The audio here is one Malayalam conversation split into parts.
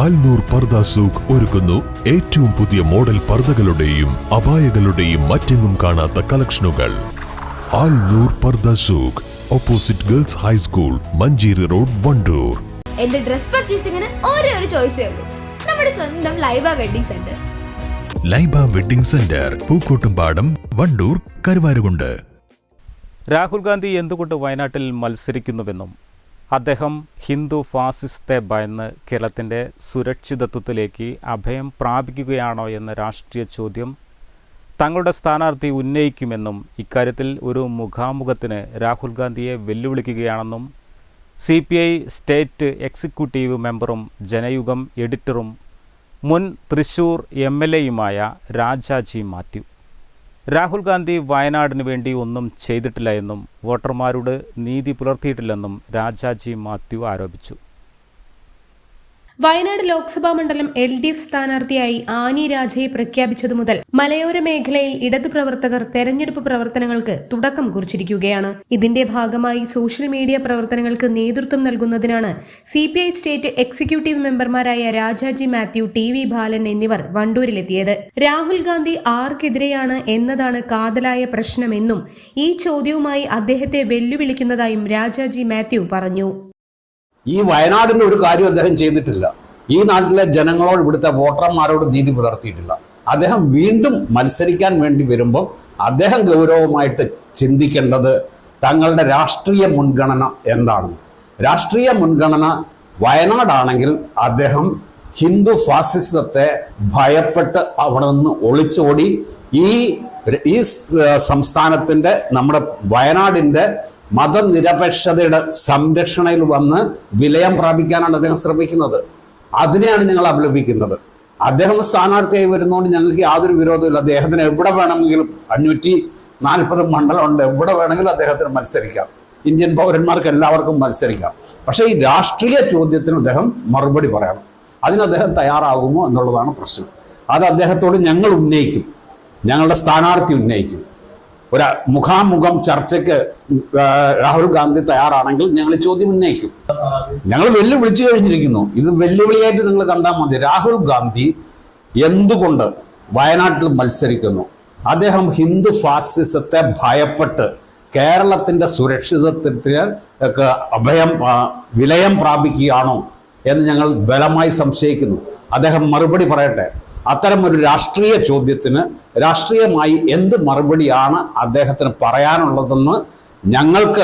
ആൽനൂർ പർദ സൂഖ് ഒരുക്കുന്നു ഏറ്റവും പുതിയ മോഡൽ പർദകളുടെയും അപായകളുടെയും മറ്റെങ്ങും കാണാത്ത കളക്ഷനുകൾ. Alnoor Pardha Souq opposite girls high school Manjeri road Wandoor. എന്റെ ഡ്രസ് പർച്ചേസിംഗിന് ഒരേ ഒരു ചോയ്സേ ഉള്ളൂ. നമ്മുടെ സ്വന്തം Laiba wedding centre. Laiba wedding centre Pookkottumpadam Wandoor Karuvarakundu. Rahul Gandhi എന്തുകൊണ്ട് വയനാട്ടിൽ മത്സരിക്കുന്നുവെന്നും അദ്ദേഹം ഹിന്ദു ഫാസിസത്തെ ഭയന്ന് കേരളത്തിന്റെ സുരക്ഷിതത്വത്തിലേക്ക് അഭയം പ്രാപിക്കുകയാണോ എന്ന രാഷ്ട്രീയ ചോദ്യം തങ്ങളുടെ സ്ഥാനാർത്ഥി ഉന്നയിക്കുമെന്നും ഇക്കാര്യത്തിൽ ഒരു മുഖാമുഖത്തിന് രാഹുൽ ഗാന്ധിയെ വെല്ലുവിളിക്കുകയാണെന്നും C P I state executive മെമ്പറും ജനയുഗം എഡിറ്ററും മുൻ തൃശൂർ എം എൽ എയുമായ രാജാജി മാത്യു. രാഹുൽ ഗാന്ധി വയനാടിന് വേണ്ടി ഒന്നും ചെയ്തിട്ടില്ല എന്നും വോട്ടർമാരോട് നീതി പുലർത്തിയിട്ടില്ലെന്നും രാജാജി മാത്യു ആരോപിച്ചു. വയനാട് ലോക്സഭാ മണ്ഡലം എൽ ഡി എഫ് സ്ഥാനാർത്ഥിയായി ആനി രാജയെ പ്രഖ്യാപിച്ചതു മുതൽ മലയോര മേഖലയിൽ ഇടതു പ്രവർത്തകർ തെരഞ്ഞെടുപ്പ് പ്രവർത്തനങ്ങൾക്ക് തുടക്കം കുറിച്ചിരിക്കുകയാണ്. ഇതിന്റെ ഭാഗമായി സോഷ്യൽ മീഡിയ പ്രവർത്തനങ്ങൾക്ക് നേതൃത്വം നൽകുന്നതിനാണ് സി സ്റ്റേറ്റ് എക്സിക്യൂട്ടീവ് മെമ്പർമാരായ രാജാജി മാത്യു ടി വി ബാലൻ എന്നിവർ വണ്ടൂരിലെത്തിയത്. രാഹുൽ ഗാന്ധി ആർക്കെതിരെയാണ് എന്നതാണ് കാതലായ പ്രശ്നമെന്നും ഈ ചോദ്യവുമായി അദ്ദേഹത്തെ വെല്ലുവിളിക്കുന്നതായും രാജാജി മാത്യു പറഞ്ഞു. ഈ വയനാടിന് ഒരു കാര്യം അദ്ദേഹം ചെയ്തിട്ടില്ല. ഈ നാട്ടിലെ ജനങ്ങളോട് ഇവിടുത്തെ വോട്ടർമാരോട് നീതി പുലർത്തിയിട്ടില്ല. അദ്ദേഹം വീണ്ടും മത്സരിക്കാൻ വേണ്ടി വരുമ്പോൾ അദ്ദേഹം ഗൗരവമായിട്ട് ചിന്തിക്കേണ്ടത് തങ്ങളുടെ രാഷ്ട്രീയ മുൻഗണന എന്താണ്? രാഷ്ട്രീയ മുൻഗണന വയനാടാണെങ്കിൽ അദ്ദേഹം ഹിന്ദു ഫാസിസത്തെ ഭയപ്പെട്ട് അവിടെ നിന്ന് ഒളിച്ചോടി ഈ ഈ സംസ്ഥാനത്തിന്റെ നമ്മുടെ വയനാടിന്റെ മതനിരപേക്ഷതയുടെ സംരക്ഷണയിൽ വന്ന് വിലയം പ്രാപിക്കാനാണ് അദ്ദേഹം ശ്രമിക്കുന്നത്. അതിനെയാണ് ഞങ്ങൾ അപലപിക്കുന്നത്. അദ്ദേഹം സ്ഥാനാർത്ഥിയായി വരുന്നതുകൊണ്ട് ഞങ്ങൾക്ക് യാതൊരു വിരോധമില്ല അദ്ദേഹത്തിന് എവിടെ വേണമെങ്കിലും അഞ്ഞൂറ്റി നാൽപ്പത് മണ്ഡലമുണ്ട്. എവിടെ വേണമെങ്കിലും അദ്ദേഹത്തിന് മത്സരിക്കാം. ഇന്ത്യൻ പൗരന്മാർക്ക് എല്ലാവർക്കും മത്സരിക്കാം. പക്ഷേ ഈ രാഷ്ട്രീയ ചോദ്യത്തിന് അദ്ദേഹം മറുപടി പറയണം. അതിന് അദ്ദേഹം തയ്യാറാകുമോ എന്നുള്ളതാണ് പ്രശ്നം. അത് അദ്ദേഹത്തോട് ഞങ്ങൾ ഉന്നയിക്കും. ഞങ്ങളുടെ സ്ഥാനാർത്ഥി ഉന്നയിക്കും. ഒരു മുഖാമുഖം ചർച്ചയ്ക്ക് രാഹുൽ ഗാന്ധി തയ്യാറാണെങ്കിൽ ഞങ്ങൾ ചോദ്യം ഉന്നയിക്കും. ഞങ്ങൾ വെല്ലുവിളിച്ചു കഴിഞ്ഞിരിക്കുന്നു. ഇത് വെല്ലുവിളിയായിട്ട് നിങ്ങൾ കണ്ടാൽ മതി. രാഹുൽ ഗാന്ധി എന്തുകൊണ്ട് വയനാട്ടിൽ മത്സരിക്കുന്നു? അദ്ദേഹം ഹിന്ദു ഫാസിസത്തെ ഭയപ്പെട്ട് കേരളത്തിന്റെ സുരക്ഷിതത്വത്തിന് അഭയം വിലയം പ്രാപിക്കുകയാണോ എന്ന് ഞങ്ങൾ ബലമായി സംശയിക്കുന്നു. അദ്ദേഹം മറുപടി പറയട്ടെ. അത്തരം ഒരു രാഷ്ട്രീയ ചോദ്യത്തിന് രാഷ്ട്രീയമായി എന്ത് മറുപടിയാണ് അദ്ദേഹത്തിന് പറയാനുള്ളതെന്ന് ഞങ്ങൾക്ക്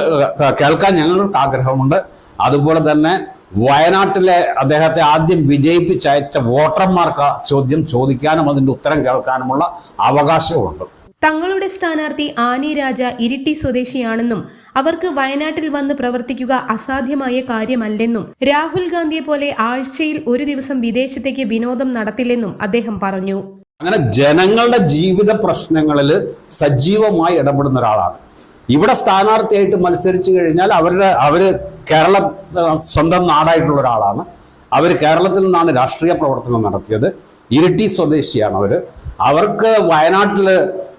കേൾക്കാൻ ഞങ്ങൾക്ക് ആഗ്രഹമുണ്ട്. അതുപോലെ തന്നെ വയനാട്ടിലെ അദ്ദേഹത്തെ ആദ്യം വിജയിപ്പിച്ചയച്ച വോട്ടർമാർക്ക് ചോദ്യം ചോദിക്കാനും അതിന്റെ ഉത്തരം കേൾക്കാനുമുള്ള അവകാശമുണ്ട് തങ്ങളുടെ സ്ഥാനാർത്ഥി ആനി രാജ ഇരിട്ടി സ്വദേശിയാണെന്നും അവർക്ക് വയനാട്ടിൽ വന്ന് പ്രവർത്തിക്കുക അസാധ്യമായ കാര്യമല്ലെന്നും രാഹുൽ ഗാന്ധിയെ പോലെ ആഴ്ചയിൽ ഒരു ദിവസം വിദേശത്തേക്ക് വിനോദം നടത്തില്ലെന്നും അദ്ദേഹം പറഞ്ഞു. അങ്ങനെ ജനങ്ങളുടെ ജീവിത പ്രശ്നങ്ങളിൽ സജീവമായി ഇടപെടുന്ന ഒരാളാണ്. ഇവിടെ സ്ഥാനാർത്ഥിയായിട്ട് മത്സരിച്ചു കഴിഞ്ഞാൽ അവരുടെ അവർ കേരള സ്വന്തം നാടായിട്ടുള്ള ഒരാളാണ്. അവർ കേരളത്തിൽ നിന്നാണ് രാഷ്ട്രീയ പ്രവർത്തനം നടത്തിയത്. ഇരിട്ടി സ്വദേശിയാണ് അവർ അവർക്ക് വയനാട്ടിൽ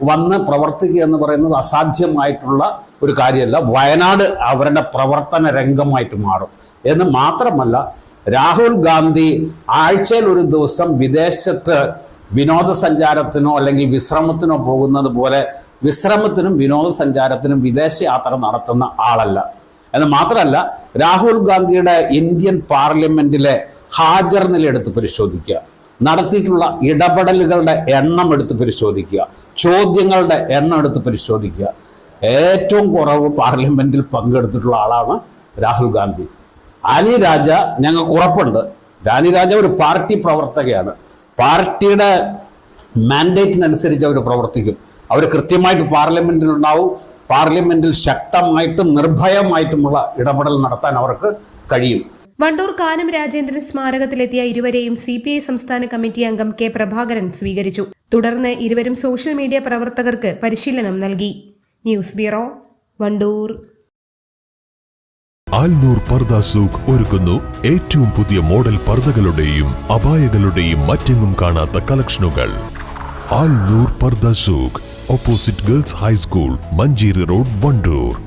വന്ന് പ്രവർത്തിക്കുക എന്ന് പറയുന്നത് അസാധ്യമായിട്ടുള്ള ഒരു കാര്യമല്ല. വയനാട് അവരുടെ പ്രവർത്തന രംഗമായിട്ട് മാറും. എന്ന് മാത്രമല്ല രാഹുൽ ഗാന്ധി ആഴ്ചയിൽ ഒരു ദിവസം വിദേശത്ത് വിനോദസഞ്ചാരത്തിനോ അല്ലെങ്കിൽ വിശ്രമത്തിനോ പോകുന്നത് പോലെ വിശ്രമത്തിനും വിനോദസഞ്ചാരത്തിനും വിദേശയാത്ര നടത്തുന്ന ആളല്ല. എന്ന് മാത്രമല്ല രാഹുൽ ഗാന്ധിയുടെ ഇന്ത്യൻ പാർലമെന്റിലെ ഹാജർ നില എടുത്ത് പരിശോധിക്കുക. നടത്തിയിട്ടുള്ള ഇടപെടലുകളുടെ എണ്ണം എടുത്ത് പരിശോധിക്കുക. ചോദ്യങ്ങളുടെ എണ്ണം എടുത്ത് പരിശോധിക്കുക. ഏറ്റവും കുറവ് പാർലമെന്റിൽ പങ്കെടുത്തിട്ടുള്ള ആളാണ് രാഹുൽ ഗാന്ധി. ആനി രാജ ഞങ്ങൾക്ക് ഉറപ്പുണ്ട്. രാനി രാജ ഒരു പാർട്ടി പ്രവർത്തകയാണ്. പാർട്ടിയുടെ മാൻഡേറ്റിനനുസരിച്ച് അവർ പ്രവർത്തിക്കും. അവർ കൃത്യമായിട്ട് പാർലമെന്റിൽ ഉണ്ടാവും പാർലമെന്റിൽ ശക്തമായിട്ടും നിർഭയമായിട്ടുമുള്ള ഇടപെടൽ നടത്താൻ അവർക്ക് കഴിയും. വണ്ടൂർ കാനം രാജേന്ദ്രൻ സ്മാരകത്തിലെത്തിയ ഇരുവരെയും സി പി ഐ സംസ്ഥാന കമ്മിറ്റി അംഗം കെ പ്രഭാകരൻ സ്വീകരിച്ചു. തുടർന്ന് ഇരുവരും സോഷ്യൽ മീഡിയ പ്രവർത്തകർക്ക് പരിശീലനം നൽകി. News bureau Wandoor. Alnoor പർദ Souq ഒരുക്കുന്നു. ഏറ്റവും പുതിയ മോഡൽ പർദകളുടെയും അപായകളുടെയും മറ്റെങ്ങും കാണാത്ത കളക്ഷനുകൾ. Alnoor Pardha Souq. Opposite girls high school Manjeri road Wandoor.